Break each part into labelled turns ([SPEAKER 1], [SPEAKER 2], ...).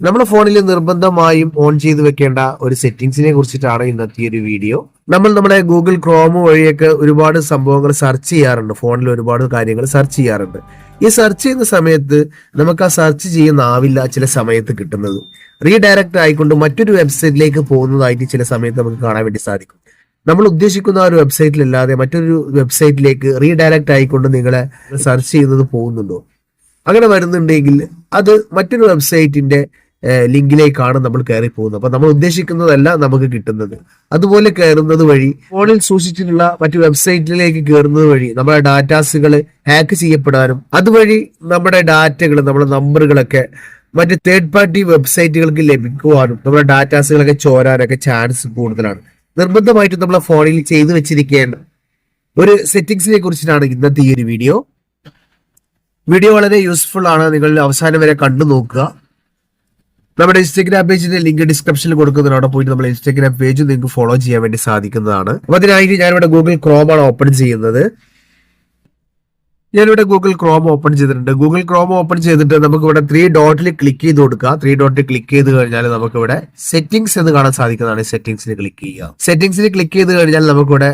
[SPEAKER 1] നമ്മുടെ ഫോണിൽ നിർബന്ധമായും ഓൺ ചെയ്ത് വെക്കേണ്ട ഒരു സെറ്റിംഗ്സിനെ കുറിച്ചിട്ടാണ് ഇന്നത്തെ ഒരു വീഡിയോ നമ്മൾ നമ്മുടെ ഗൂഗിൾ ക്രോം വഴിയൊക്കെ ഒരുപാട് സംഭവങ്ങൾ സെർച്ച് ചെയ്യാറുണ്ട്. ഫോണിൽ ഒരുപാട് കാര്യങ്ങൾ സെർച്ച് ചെയ്യാറുണ്ട്. ഈ സെർച്ച് ചെയ്യുന്ന സമയത്ത് നമുക്ക് ആ സെർച്ച് ചെയ്യുന്ന ആവില്ല ചില സമയത്ത് കിട്ടുന്നത്. റീഡയറക്റ്റ് ആയിക്കൊണ്ട് മറ്റൊരു വെബ്സൈറ്റിലേക്ക് പോകുന്നതായിട്ട് ചില സമയത്ത് നമുക്ക് കാണാൻ വേണ്ടി സാധിക്കും. നമ്മൾ ഉദ്ദേശിക്കുന്ന ആ ഒരു വെബ്സൈറ്റിലല്ലാതെ മറ്റൊരു വെബ്സൈറ്റിലേക്ക് റീഡയറക്റ്റ് ആയിക്കൊണ്ട് നിങ്ങളെ സെർച്ച് ചെയ്യുന്നത് പോകുന്നുണ്ടോ? അങ്ങനെ വരുന്നുണ്ടെങ്കിൽ അത് മറ്റൊരു വെബ്സൈറ്റിന്റെ ലിങ്കിലേക്കാണ് നമ്മൾ കയറി പോകുന്നത് അപ്പൊ നമ്മൾ ഉദ്ദേശിക്കുന്നതല്ല നമുക്ക് കിട്ടുന്നത്. അതുപോലെ കയറുന്നത് വഴി ഫോണിൽ സൂക്ഷിച്ചിട്ടുള്ള മറ്റു വെബ്സൈറ്റിലേക്ക് കയറുന്നത് വഴി നമ്മുടെ ഡാറ്റാസുകൾ ഹാക്ക് ചെയ്യപ്പെടാനും അതുവഴി നമ്മുടെ ഡാറ്റകൾ നമ്മുടെ നമ്പറുകളൊക്കെ മറ്റ് തേർഡ് പാർട്ടി വെബ്സൈറ്റുകൾക്ക് ലഭിക്കുവാനും നമ്മുടെ ഡാറ്റാസുകളൊക്കെ ചോരാനൊക്കെ ചാൻസ് കൂടുതലാണ്. നിർബന്ധമായിട്ടും നമ്മളെ ഫോണിൽ ചെയ്തു വെച്ചിരിക്കേണ്ട ഒരു സെറ്റിംഗ്സിനെ കുറിച്ചിട്ടാണ് ഇന്നത്തെ ഈ ഒരു വീഡിയോ. വീഡിയോ വളരെ യൂസ്ഫുൾ ആണ്. നിങ്ങൾ അവസാനം വരെ കണ്ടു നോക്കുക നമ്മുടെ ഇൻസ്റ്റാഗ്രാം പേജിന്റെ ലിങ്ക് ഡിസ്ക്രിപ്ഷനിൽ കൊടുക്കുന്നതിന് അവിടെ പോയിട്ട് നമ്മൾ ഇൻസ്റ്റാഗ്രാം പേജ് നിങ്ങൾക്ക് ഫോളോ ചെയ്യാൻ വേണ്ടി സാധിക്കുന്നതാണ്. അപ്പൊ അതിനായിട്ട് ഞാനിവിടെ ഗൂഗിൾ ക്രോം ആണ് ഓപ്പൺ ചെയ്യുന്നത്. ഞാനിവിടെ ഗൂഗിൾ ക്രോം ഓപ്പൺ ചെയ്തിട്ടുണ്ട്. ഗൂഗിൾ ക്രോം ഓപ്പൺ ചെയ്തിട്ട് നമുക്ക് ഇവിടെ ത്രീ ഡോട്ടിൽ ക്ലിക്ക് ചെയ്ത് കൊടുക്കുക ത്രീ ഡോട്ടിൽ ക്ലിക്ക് ചെയ്ത് കഴിഞ്ഞാൽ നമുക്ക് ഇവിടെ സെറ്റിംഗ്സ് എന്ന് കാണാൻ സാധിക്കുന്നതാണ് സെറ്റിംഗ്സിൽ ക്ലിക്ക് ചെയ്യുക. സെറ്റിംഗ്സിൽ ക്ലിക്ക് ചെയ്ത് കഴിഞ്ഞാൽ നമുക്കിവിടെ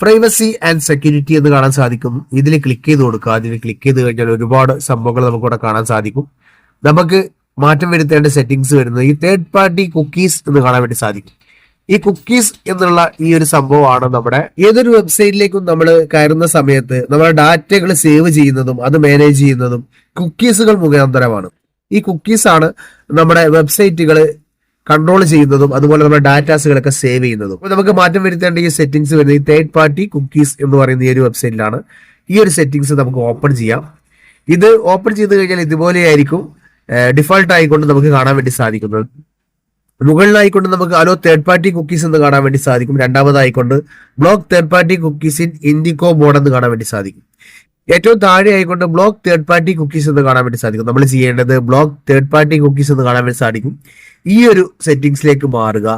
[SPEAKER 1] പ്രൈവസി ആൻഡ് സെക്യൂരിറ്റി എന്ന് കാണാൻ സാധിക്കും. ഇതിൽ ക്ലിക്ക് ചെയ്ത് കൊടുക്കുക. അതിൽ ക്ലിക്ക് ചെയ്ത് കഴിഞ്ഞാൽ ഒരുപാട് സംഭവങ്ങൾ നമുക്കിവിടെ കാണാൻ സാധിക്കും. നമുക്ക് മാറ്റം വരുത്തേണ്ട സെറ്റിംഗ്സ് വരുന്നത് ഈ തേർഡ് പാർട്ടി കുക്കീസ് എന്ന് കാണാൻ വേണ്ടി സാധിക്കും. ഈ കുക്കീസ് എന്നുള്ള ഈ ഒരു സംഭവമാണ് നമ്മുടെ ഏതൊരു വെബ്സൈറ്റിലേക്കും നമ്മൾ കയറുന്ന സമയത്ത് നമ്മുടെ ഡാറ്റകൾ സേവ് ചെയ്യുന്നതും അത് മാനേജ് ചെയ്യുന്നതും കുക്കീസുകൾ മുഖാന്തരമാണ്. ഈ കുക്കീസ് ആണ് നമ്മുടെ വെബ്സൈറ്റുകൾ കൺട്രോൾ ചെയ്യുന്നതും അതുപോലെ നമ്മുടെ ഡാറ്റാസുകളൊക്കെ സേവ് ചെയ്യുന്നതും. അപ്പൊ നമുക്ക് മാറ്റം വരുത്തേണ്ട ഈ സെറ്റിംഗ്സ് വരുന്നത് ഈ തേർഡ് പാർട്ടി കുക്കീസ് എന്ന് പറയുന്ന ഈ ഒരു വെബ്സൈറ്റിലാണ് ഈ ഒരു സെറ്റിംഗ്സ് നമുക്ക് ഓപ്പൺ ചെയ്യാം. ഇത് ഓപ്പൺ ചെയ്ത് കഴിഞ്ഞാൽ ഇതുപോലെയായിരിക്കും. ഡിഫോൾട്ട് ആയിക്കൊണ്ട് നമുക്ക് കാണാൻ വേണ്ടി സാധിക്കുന്നത്. മുകളിലായിക്കൊണ്ട് നമുക്ക് അലോ തേർഡ് പാർട്ടി കുക്കീസ് എന്ന് കാണാൻ വേണ്ടി സാധിക്കും. രണ്ടാമതായിക്കൊണ്ട് block third party cookies in indigo mode എന്ന് കാണാൻ വേണ്ടി സാധിക്കും. ഏറ്റവും താഴെ ആയിക്കൊണ്ട് ബ്ലോക്ക് തേർഡ് പാർട്ടി കുക്കീസ് എന്ന് കാണാൻ വേണ്ടി സാധിക്കും. നമ്മൾ ചെയ്യേണ്ടത് ബ്ലോക്ക് തേർഡ് പാർട്ടി കുക്കീസ് എന്ന് കാണാൻ വേണ്ടി സാധിക്കും. ഈ ഒരു സെറ്റിംഗ്സിലേക്ക് മാറുക.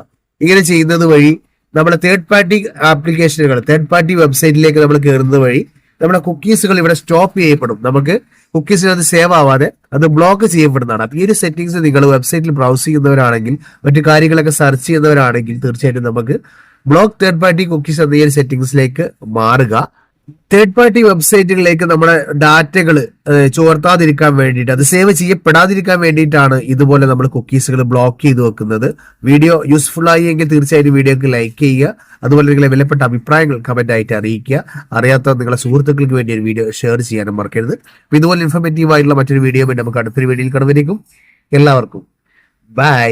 [SPEAKER 1] ഇങ്ങനെ ചെയ്യുന്നത് വഴി നമ്മുടെ തേർഡ് പാർട്ടി ആപ്ലിക്കേഷനുകൾ തേർഡ് പാർട്ടി വെബ്സൈറ്റിലേക്ക് നമ്മൾ കയറുന്നത് വഴി നമ്മുടെ കുക്കീസുകൾ ഇവിടെ സ്റ്റോപ്പ് ചെയ്യപ്പെടും. നമുക്ക് കുക്കീസിന് അത് സേവ് ആവാതെ അത് ബ്ലോക്ക് ചെയ്യപ്പെടുന്നതാണ്. അപ്പൊ ഈ ഒരു സെറ്റിംഗ്സ് നിങ്ങൾ വെബ്സൈറ്റിൽ ബ്രൗസ് ചെയ്യുന്നവരാണെങ്കിൽ മറ്റു കാര്യങ്ങളൊക്കെ സെർച്ച് ചെയ്യുന്നവരാണെങ്കിൽ തീർച്ചയായിട്ടും നമുക്ക് ബ്ലോക്ക് തേർഡ് പാർട്ടി കുക്കീസ് എന്ന ഈ ഒരു സെറ്റിംഗ്സിലേക്ക് മാറുക. തേർഡ് പാർട്ടി വെബ്സൈറ്റുകളിലേക്ക് നമ്മുടെ ഡാറ്റകൾ ചോർത്താതിരിക്കാൻ വേണ്ടിയിട്ട് അത് സേവ് ചെയ്യപ്പെടാതിരിക്കാൻ വേണ്ടിയിട്ടാണ് ഇതുപോലെ നമ്മൾ കുക്കീസുകൾ ബ്ലോക്ക് ചെയ്ത് വെക്കുന്നത്. വീഡിയോ യൂസ്ഫുൾ ആയി എങ്കിൽ തീർച്ചയായിട്ടും വീഡിയോക്ക് ലൈക്ക് ചെയ്യുക. അതുപോലെ നിങ്ങളെ വിലപ്പെട്ട അഭിപ്രായങ്ങൾ കമന്റ് ആയിട്ട് അറിയിക്കുക. അറിയാത്ത നിങ്ങളെ സുഹൃത്തുക്കൾക്ക് വേണ്ടി ഒരു വീഡിയോ ഷെയർ ചെയ്യാനും മറക്കരുത്. ഇതുപോലെ ഇൻഫോർമേറ്റീവ് ആയിട്ടുള്ള മറ്റൊരു വീഡിയോ നമുക്ക് അടുത്തൊരു വീഡിയോയിൽ കടന്നിരിക്കും എല്ലാവർക്കും. ബൈ